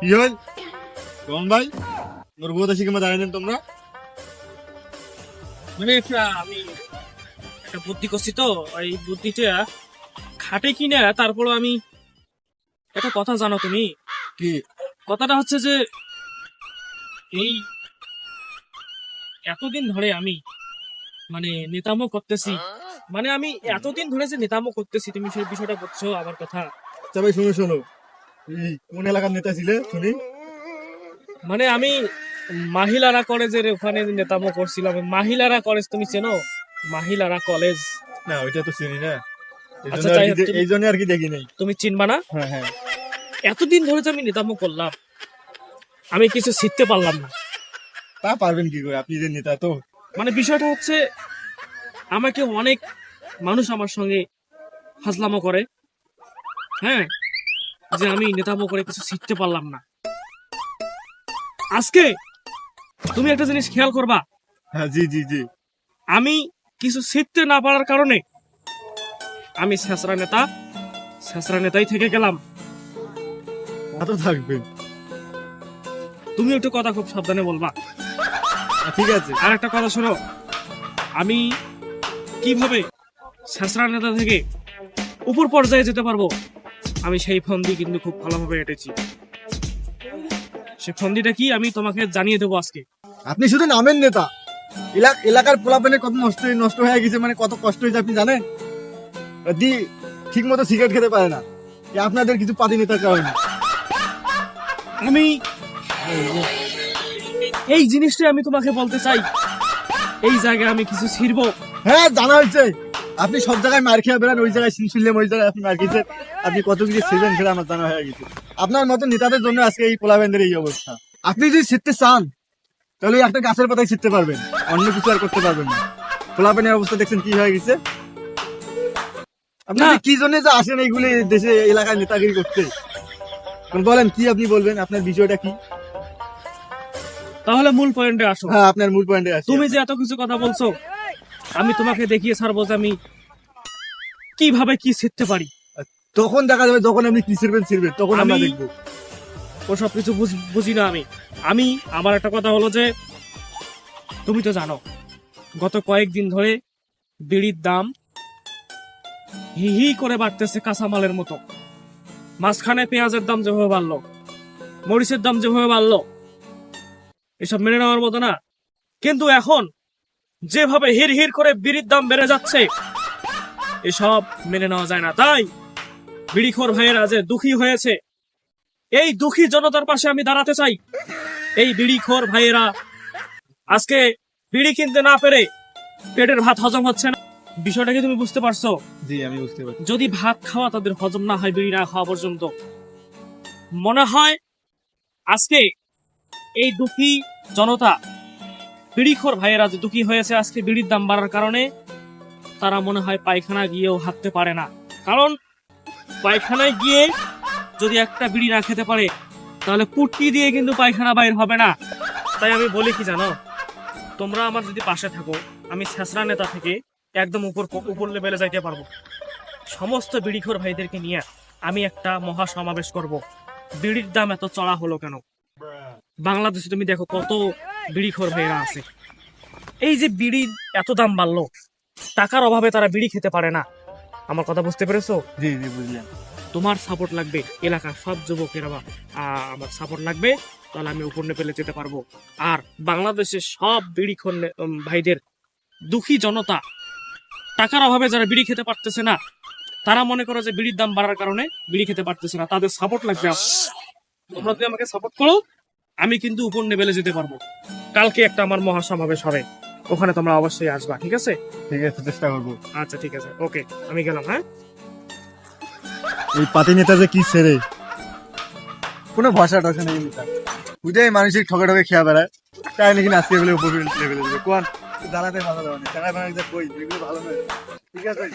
কি হল? রন ভাই দেশি কিংবা তোমরা? মানে আমি একটা বুদ্ধি করছি তো বুদ্ধিটা খাটে কিনা তারপর আমি একটা কথা জানো তুমি? কি? কথাটা হচ্ছে যে এই এতদিন ধরে আমি মানে নেতামো করতেছি মানে আমি এতদিন ধরে যে নেতামো করতেছি তুমি সেই বিষয়টা বুঝছ আমার কথা। আচ্ছা ভাই শোনো শোনো কোন এলাকার নেতা ছিলে? শুনি। মানে আমি মাহিলারা কলেজের ওখানে নেতামো করছিলাম। মাহিলারা কলেজ তুমি চেনো? মাহিলারা কলেজ। না ওইটা তো চিনি না। আচ্ছা, এই জন্য আর কি দেখি নাই। তুমি চিনবা না? হ্যাঁ হ্যাঁ। এতদিন ধরে যে আমি নেতামো করলাম আমি কিছু শিখতে পারলাম না। তা পারবেন কি করে? আপনি যে নেতা তো। মানে বিষয়টা হচ্ছে আমাকে অনেক মানুষ আমার সঙ্গে ফাজলামো করে। হ্যাঁ? যে আমি নেতামো করে কিছু শিখতে পারলাম না। আজকে তুমি একটা জিনিস খেয়াল করবা। হ্যাঁ জি জি জি। আমি কিছু শিখতে না পারার কারণে আমি শেষরা নেতা শেষরা নেতাই থেকে গেলাম। তা থাকবেন তুমি একটু কথা খুব সাবধানে বলবা। ঠিক আছে। আর একটা কথা শোনো। আমি কীভাবে শেষরা নেতা থেকে উপর পর্যায়ে যেতে পারব? আমি সেই ফন্দি কিন্তু খুব ভালোভাবে এঁটেছি। সেই ফন্দিটা কি আমি তোমাকে জানিয়ে দেবো আজকে। আপনি শুধু নামেন নেতা। এলাকার পোলাপেনের কত নষ্ট নষ্ট হয়ে গেছে মানে কত কষ্ট হয়েছে আপনি জানেন? দি ঠিক মতো সিগারেট খেতে পারে না। আপনাদের কিছু পাতি নেতার কারণে। আমি এই জিনিসটাই আমি তোমাকে বলতে চাই। এই জায়গায় আমি কিছু ছিড়বো। হ্যাঁ জানা হয়েছে। আপনি সব জায়গায় মার খেয়ে বেড়ান ওই জায়গায় শুনলাম ওই জায়গায় আপনি মার খেয়েছেন আপনি কত কিছু ছিলেন সেটা আমার জানা হয়ে গেছে। আপনার মতো নেতাদের জন্য আজকে এই পোলাবেনদের এই অবস্থা। আপনি যদি শিখতে চান তাহলে ওই একটা গাছের পাতায় শিখতে পারবেন। অন্য কিছু আর করতে পারবেন না। পোলাবেনের অবস্থা দেখছেন কি হয়ে গেছে? আপনি কি জন্য যে আসেন এইগুলি দেশে এলাকায় নেতাগিরি করতে? বলেন কি আপনি বলবেন? আপনার বিষয়টা কি? তাহলে মূল পয়েন্টে আসো। হ্যাঁ আপনার মূল পয়েন্টে আছে তুমি যে এত কিছু কথা বলছো আমি তোমাকে দেখিয়ে ছাড়বো যে আমি কীভাবে কি শিখতে পারি। তখন দেখা যাবে যখন আপনি কি ছিড়বেন ছিড়বেন তখন আমরা আমি- দেখব। ওসব কিছু বুঝ- বুঝি না আমি। আমি আমার একটা কথা হলো যে তুমি তো জানো গত কয়েকদিন ধরে বিড়ির দাম হি হি করে বাড়তেছে কাঁচামালের মতো। মাঝখানে পেঁয়াজের দাম যেভাবে বাড়লো মরিচের দাম যেভাবে বাড়লো এসব মেনে নেওয়ার মতো না। কিন্তু এখন যেভাবে হির হির করে বিড়ির দাম বেড়ে যাচ্ছে এসব মেনে নেওয়া যায় না। তাই বিড়িখোর ভাইয়েরা যে দুঃখী হয়েছে এই দুঃখী জনতার পাশে আমি দাঁড়াতে চাই। এই বিড়িখোর ভাইয়েরা আজকে বিড়ি কিনতে না পেরে পেটের ভাত হজম হচ্ছে না। বিষয়টা কি তুমি বুঝতে পারছ? জি আমি বুঝতে পারছি। যদি ভাত খাওয়া তাদের হজম না হয় বিড়ি না খাওয়া পর্যন্ত মনে হয় আজকে এই দুঃখী জনতা, বিড়িখোর ভাইয়েরা যে দুঃখী হয়েছে আজকে বিড়ির দাম বাড়ার কারণে, তারা মনে হয় পায়খানা গিয়েও হাঁটতে পারে না। কারণ পায়খানায় গিয়ে যদি একটা বিড়ি না খেতে পারে, তাহলে পুটকি দিয়ে কিন্তু পায়খানা বাইর হবে না। তাই আমি বলি কি জানো, তোমরা আমার যদি পাশে থাকো, আমি ছেঁচড়া নেতা থেকে একদম উপর উপর লেভেলে যাইতে পারব। সমস্ত বিড়িখোর ভাইদেরকে নিয়ে আমি একটা মহা সমাবেশ করব। বিড়ির দাম এত চড়া হলো কেন? বাংলাদেশে তুমি দেখো কত বিড়িখোর ভাইরা আছে। এই যে বিড়ির এত দাম বাড়লো টাকার অভাবে তারা বিড়ি খেতে পারে না। আমার কথা বুঝতে পেরেছ? জি জি বুঝলাম। তোমার সাপোর্ট লাগবে এলাকার সব যুবকেরা আমার সাপোর্ট লাগবে তাহলে আমি উপর পেলে যেতে পারব। আর বাংলাদেশের সব বিড়ি ভাইদের দুঃখী জনতা টাকার অভাবে যারা বিড়ি খেতে পারতেছে না তারা মনে করে যে বিড়ির দাম বাড়ার কারণে বিড়ি খেতে পারতেছে না। তাদের সাপোর্ট লাগবে তোমরা যদি আমাকে সাপোর্ট করো আমি কিন্তু উপর লেভেলে যেতে পারব। কালকে একটা আমার মহা সমাবেশ হবে। ওখানে তোমরা অবশ্যই আসবা ঠিক আছে? ঠিক আছে চেষ্টা করব। আচ্ছা ঠিক আছে। ওকে আমি গেলাম হ্যাঁ? এই পাতি নেতা যে কি ছেড়ে? কোনো ভাষা টাষা নেই নেতা বুঝে মানুষের ঠকে ঠকে খেয়া বেড়ায়। তাই নাকি আজকে বলে উপর লেভেলে দেবে কোন? জানাতে ভালো দেওয়া নেই ভালো কই এগুলো ভালো নয়। ঠিক আছে?